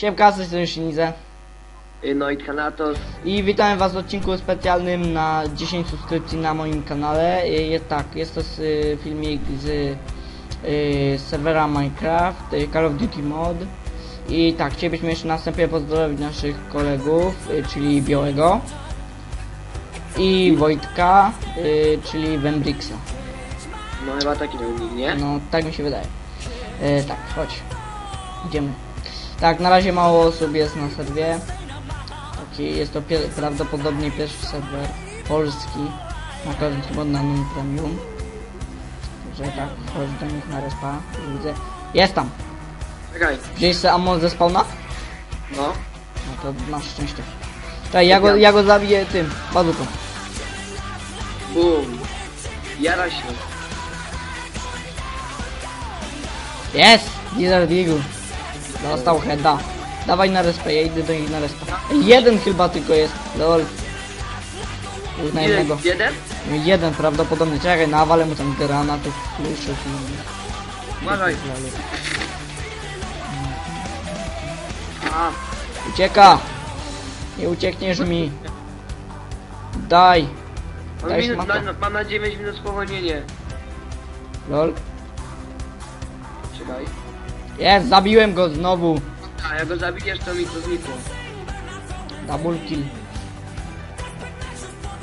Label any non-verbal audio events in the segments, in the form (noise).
Siemka, z tej Shinize. Y, Noid Kanatos. I witam was w odcinku specjalnym na 10 subskrypcji na moim kanale. Y, Jest tak, jest to y, filmik z y, serwera Minecraft, Call of Duty Mod. I tak, chcielibyśmy jeszcze na wstępie pozdrowić naszych kolegów, czyli Białego i Wojtka, czyli Wembrixa. No chyba taki był nie? No, tak mi się wydaje. Tak, chodź. Idziemy. Tak, na razie mało osób jest na serwie. Taki, jest to prawdopodobnie pierwszy serwer polski na każdym non premium. Także tak, chodź do nich na respa. Widzę. Jest tam! Czekaj. Wziąłeś sobie ammo ze spawna? No. No to masz szczęście. Czekaj, ja go, ja go zabiję tym, bazuką. Bum. Jara się. Jest! Lizard Eagle. Dostał heada. Dawaj na respę, ja idę do nich na respę. Jeden chyba tylko jest. Lol. Już na jednego. Jeden? Jeden prawdopodobnie. Czekaj, nawalę mu tam granatów, kluczów i... Uważaj. A, Ucieka! Nie uciekniesz mi. Daj. mam, Daj minut, na, mam na 9 minut spowolnienie. Lol. Czekaj. Jest, zabiłem go znowu. A jak go zabijesz, to mi to znikło. Double kill.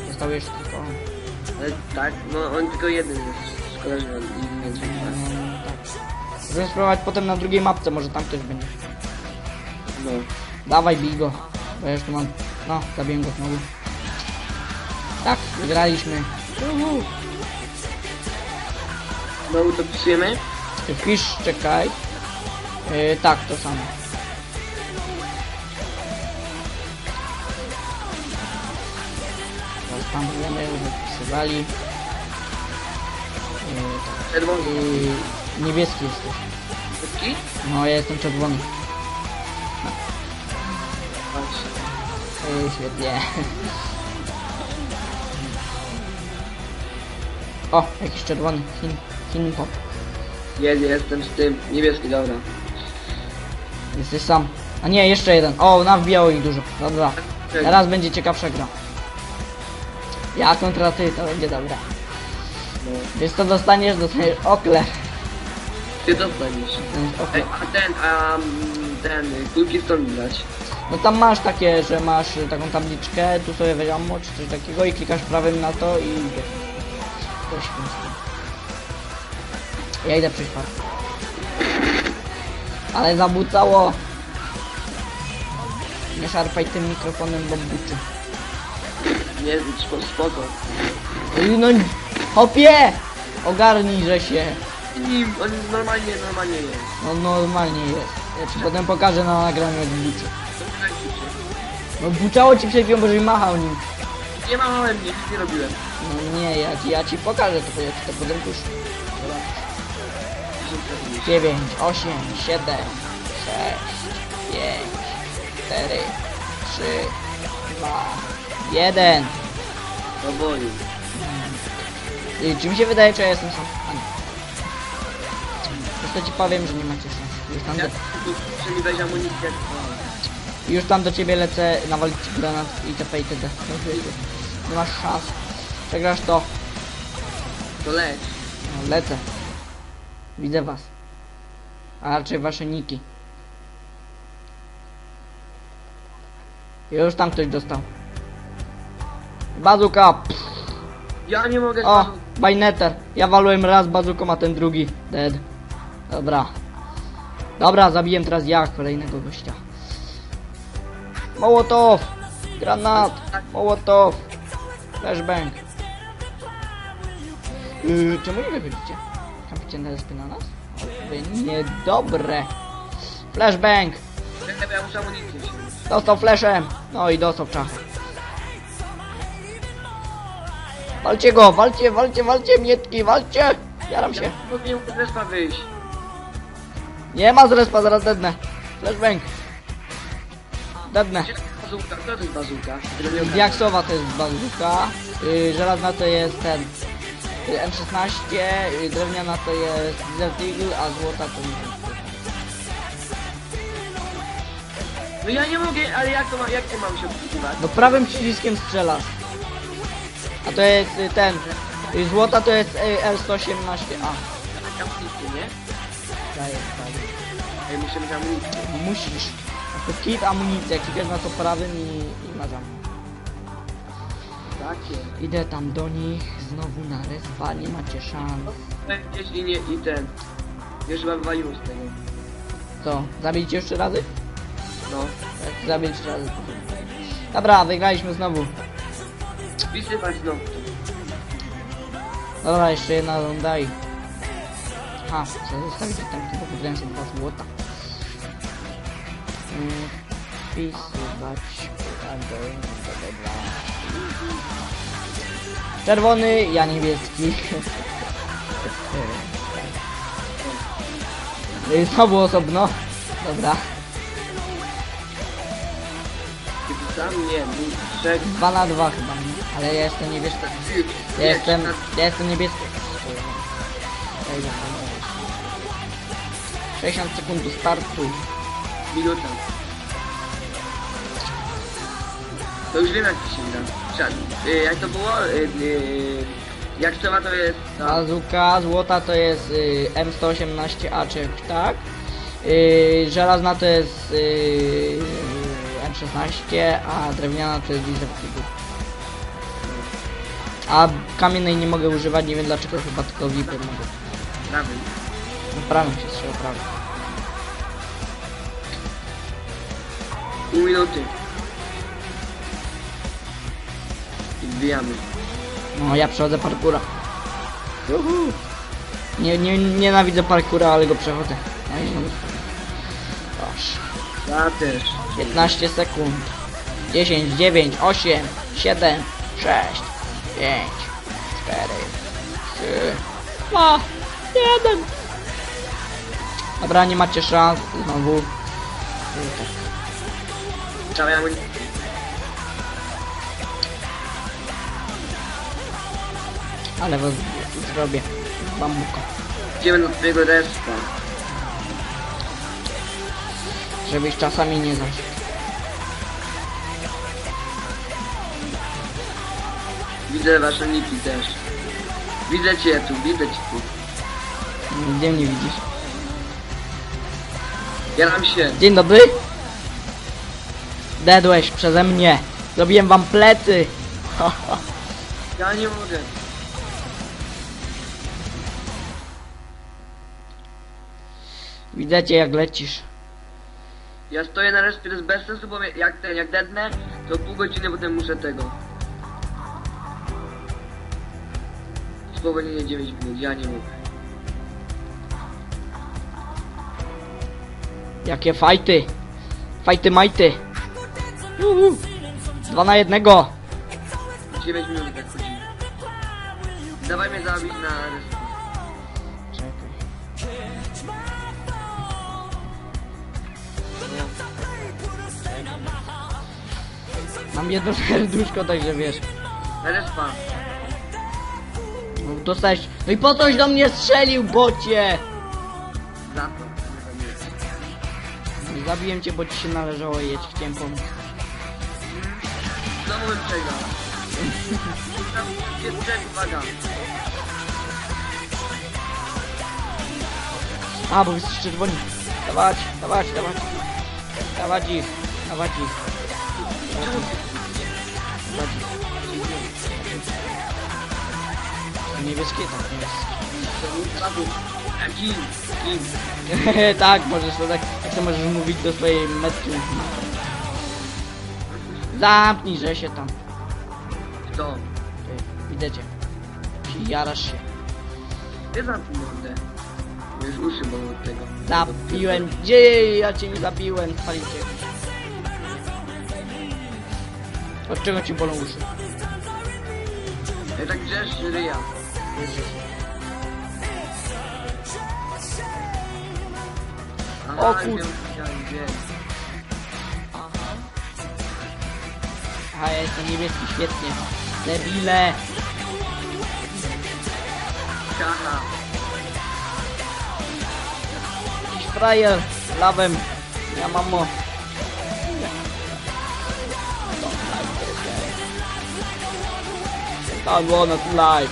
Został jeszcze tylko... Ale tak, no on tylko jeden jest. Szkoda, że on nie więcej. Mm, tak. Możemy spróbować potem na drugiej mapce, może tam ktoś będzie. No. Dawaj, bij go. Bo ja już tu mam... No, zabiję go znowu. Tak, wygraliśmy. Uhu. Znowu to pisujemy? Wpisz, czekaj. Yy, tak, to samo. Rozpamujemy, żeby wpisywali. Yy, tak. Czerwony. Niebieski jesteś. Wszystki? No, ja jestem czerwony. Patrz. Yy, świetnie. O, jakiś czerwony. Chin, Chin pop. Jest, jestem z tym. Niebieski, dobra. Jesteś sam. A nie, jeszcze jeden. O, nawbijało ich dużo. Dobra. Teraz będzie ciekawsza gra. Ja kontra ty, to będzie dobra. Wiesz co dostaniesz? Dostaniesz okle. Ty dostaniesz. Dostaniesz okle. a ten, a ten, kulki stąd widać. No tam masz takie, że masz taką tabliczkę, tu sobie ammo czy coś takiego i klikasz prawym na to i idzie. Ja idę przejść park. Ale zabucało. Nie szarpaj tym mikrofonem, bo buczy. Nie, spoko, spoko. No, hopie! Ogarnij, że się. Nim, on normalnie, normalnie jest. No normalnie jest. Ja ci potem pokażę na nagraniu jak buczy. No buczało ci przed chwilą, bo żeś machał nim. Nie machałem, nic nie robiłem. No nie, ja ci, ja ci pokażę to, ja ci to potem puszczę. 9, 8, 7, 6, 5, 4, 3, 2, 1. Powoli. I czy mi się wydaje, czy ja jestem sam? A nie. Tylko ci powiem, że nie macie szans. Już tam, Ja do, tu muszę mi dać amunicję. już tam do ciebie lecę, nawalić ci granat i TP i TD. Nie masz szans. Przegrasz to. To leć. No, lecę. Widzę was. A raczej wasze niki. Już tam ktoś dostał. Bazuka! Pff. Ja nie mogę O! Bajneter! Ja walłem raz bazuką, a ten drugi dead. Dobra. Dobra, zabiję teraz ja kolejnego gościa. Mołotow! Granat! Mołotow! Flashbang! Yy, czemu nie wychodzicie? Respy na nas? Niedobre! Flashbang! Dostał flashem! No i dostał czachę. Walcie go! Walcie, walcie, walcie, mietki, walcie! Jaram się. Nie ma z respa, zaraz dednę. Flashbang. Dednę. Bazuka? To jest bazuka? Diaksowa to jest bazuka. Yy, żelazna to jest ten M16, yy, drewniana to jest Desert Eagle, a złota to nie. No ja nie mogę, ale jak to ma, jak to mam się obsługiwać? No prawym przyciskiem strzelasz. A to jest y, ten. y, Złota to jest y, L118A. Tam kliknie, nie? Daję, daję. Muszę mieć amunicję. No musisz. A to kit, amunicja, klikasz na to prawym i, i zam. Idę tam do nich, znowu na respa, nie macie szans. Gdzieś i nie, i ten. Już chyba wywaliło z tego. Co, zabić jeszcze razy? No. Jak zabić jeszcze razy. Dobra, wygraliśmy znowu. Wpisywać znowu. Dobra, jeszcze jedna runda i... Aha, chcę zostawić tam tylko sobie dwa złota. Mm, Wpisywać... Dobra. Czerwony, ja niebieski. Y, Znowu osobno. Dobra. Trzech. 2 na 2 chyba? Ale ja jestem niebieski. Ja jestem, ja jestem niebieski. Ja idę tam jeszcze. 60 sekund do startu. Minuta. To już wiem jak to się gra. Y, Jak to było? Y, y, Jak trzeba to jest... No. Bazuka złota to jest y, M118A czy jakoś tak. Y, żelazna to jest y, M16, a drewniana to jest Diesel. A kamiennej nie mogę używać, nie wiem dlaczego, chyba tylko VIPy mogę. Prawy. No prawym się strzela, prawym. Pół minuty. Wbijamy. No ja przechodzę parkura. Nie, nie, nienawidzę parkura, ale go przechodzę. No i znowu. Ja też. 15 sekund. 10, 9, 8, 7, 6, 5, 4, 3, 2, 1. Dobra, nie macie szans. Znowu. Trzeba ja Ale was zrobię. Bambuko. Idziemy do twojego respa. Żebyś czasami nie zaszedł. Widzę wasze niki też. Widzę cię tu, widzę cię tu. Gdzie mnie widzisz? Jaram się. Dzień dobry. Dedłeś przeze mnie. Zrobiłem wam plecy. (laughs) Ja nie mogę. Widzę cię jak lecisz. Ja stoję na respie, to jest bez sensu, bo jak ten, jak dednę, to pół godziny potem muszę tego. Spowolnienie 9 minut, ja nie mogę. Jakie fajty. Fajty majty. Uhu. Dwa na jednego. 9 minut tak chodzimy. Dawaj mnie zabić na respie. Mam jedno (laughs) serduszko, także wiesz. Respa. No, dostałeś. No i po coś do mnie strzelił, bocie! Za to. Zabiłem cię, bo ci się należało jeść, chciałem pomóc. Znowu bym przegrał. Tam jest trzech, uwaga. A, bo wy jesteście czerwoni. Dawać, dawać, dawać. Dawać ich, dawać ich. Niebieskie tak, niebieskie. Tak, możesz to tak, tak to możesz mówić do swojej metki. Zamknij, że się tam. Kto? Ty, Widzę cię. Ci Jarasz się. Nie zamknij mordę. Już uszy bolą od tego. Zabiłem. Gdzie ja cię nie zabiłem? Spalicie. Od czego ci bolą uszy? Ja tak drzesz ryja. Aha, O kur- wiem, wiem, wiem. A ja jestem niebieski, świetnie. Debile. Haha. Jakiś frajer. Lawem. Ja mamo. Don't wanna to life.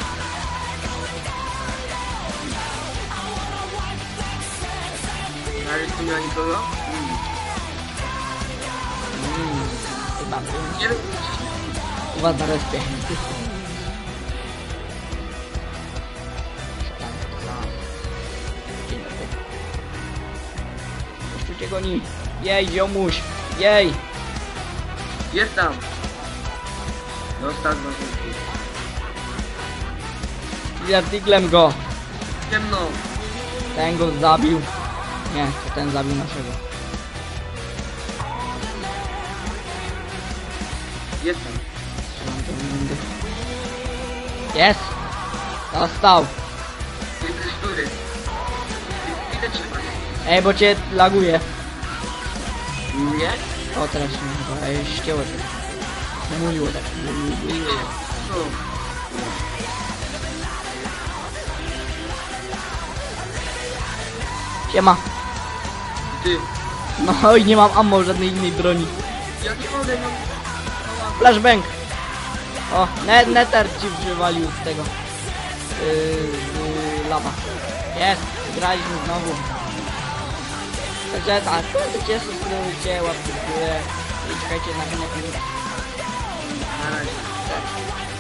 Ale tu nie ma nikogo? Mm. Mm, chyba bym. Nie wiem, U was na Z artyklem go. Ciemno. Ten go zabił. Nie, to ten zabił naszego. Jest tam. Strzelam do windy. Jest! Dostał! Jesteś który? Idę trzymać. Ej, bo cię laguje. Nie? O, teraz się chyba Ej, ścięło się. Mówiło tak. Co? Siema. Ty. No i nie mam ammo żadnej innej broni. Ja nie mogę, no. Flashbang! O, ne neter ci przywalił z tego. Yy, yy, lawa. Jest, graliśmy znowu. Także tak, cię subskrybujcie, łapki w górę i czekajcie na filmy. Na razie. Cześć.